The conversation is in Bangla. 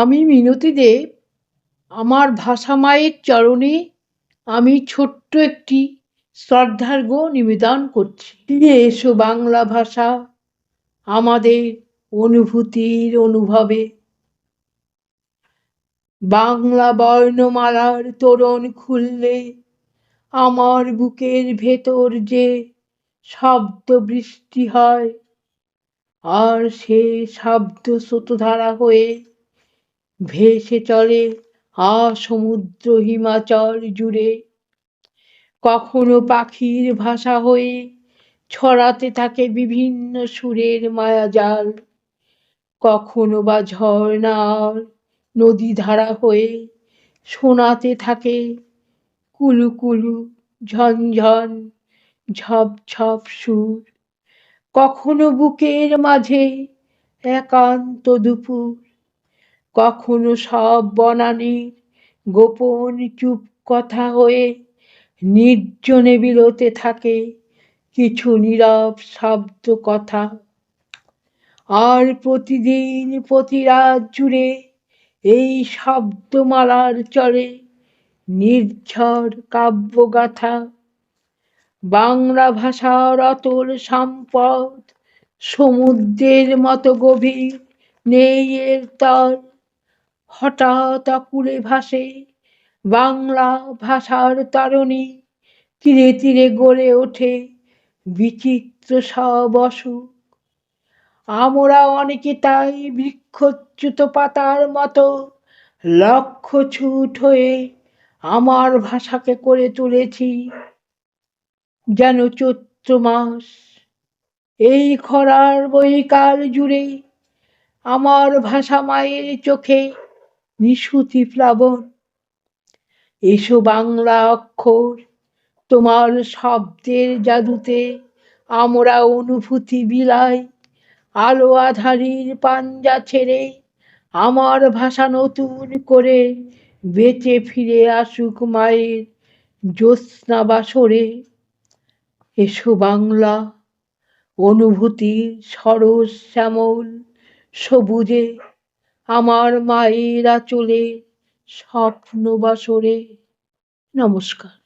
আমি মিনতি দেব আমার ভাষা মায়ের চরণে আমি ছোট্ট একটি শ্রদ্ধার্ঘ্য নিবেদন করছি। ফিরে এসো বাংলা ভাষা আমাদের অনুভূতির অনুভবে। বাংলা বর্ণমালার তোরণ খুললে আমার বুকের ভেতর যে শব্দ বৃষ্টি হয়, আর সে শব্দ স্রোতধারা হয়ে ভেসে চলে আ সমুদ্র হিমাচল জুড়ে। কখনো পাখির ভাষা হয়ে ছড়াতে থাকে বিভিন্ন সুরের মায়াজাল। কখনো বা ঝর্ণার নদী ধারা হয়ে শোনাতে থাকে কুলু কুলু ঝনঝন ঝপ ঝপ সুর। কখনো বুকের মাঝে একান্ত দুপুর কখনো সব বনানীর গোপন চুপ কথা হয়ে নির্জনে বিলোতে থাকে, কিছু নীরব শব্দ কথা। আর প্রতিদিন প্রতি রাত জুড়ে এই শব্দমালার চলে নির্ঝর কাব্যগাথা। বাংলা ভাষার অতল সম্পদ, সমুদ্রের মতো গভীর নেই এর তল। হঠাৎ আকুলে ভাসে বাংলা ভাষার তরণী। তীরে তীরে গড়ে ওঠে বিচিত্র সব অসুখ। আমরা অনেকে তাই বৃক্ষচ্যুত পাতার মতো লক্ষ ছুট হয়ে আমার ভাষাকে করে তুলেছি। যেন চৈত্র মাস, এই খরার বৈকাল জুড়ে আমার ভাষা মায়ের চোখে নিশুতি প্লাবন। এসো বাংলা অক্ষর। তোমার শব্দের জাদুতে আমরা অনুভূতি বিলাই। আলো আধারির পাঞ্জা ছেড়ে আমার ভাষা নতুন করে বেঁচে ফিরে আসুক মায়ের জ্যোৎস্না বাসরে। এসো বাংলা। অনুভূতির সরস শ্যামল সবুজে আমার মায়েরা চলে স্বপ্ন বাসরে। নমস্কার।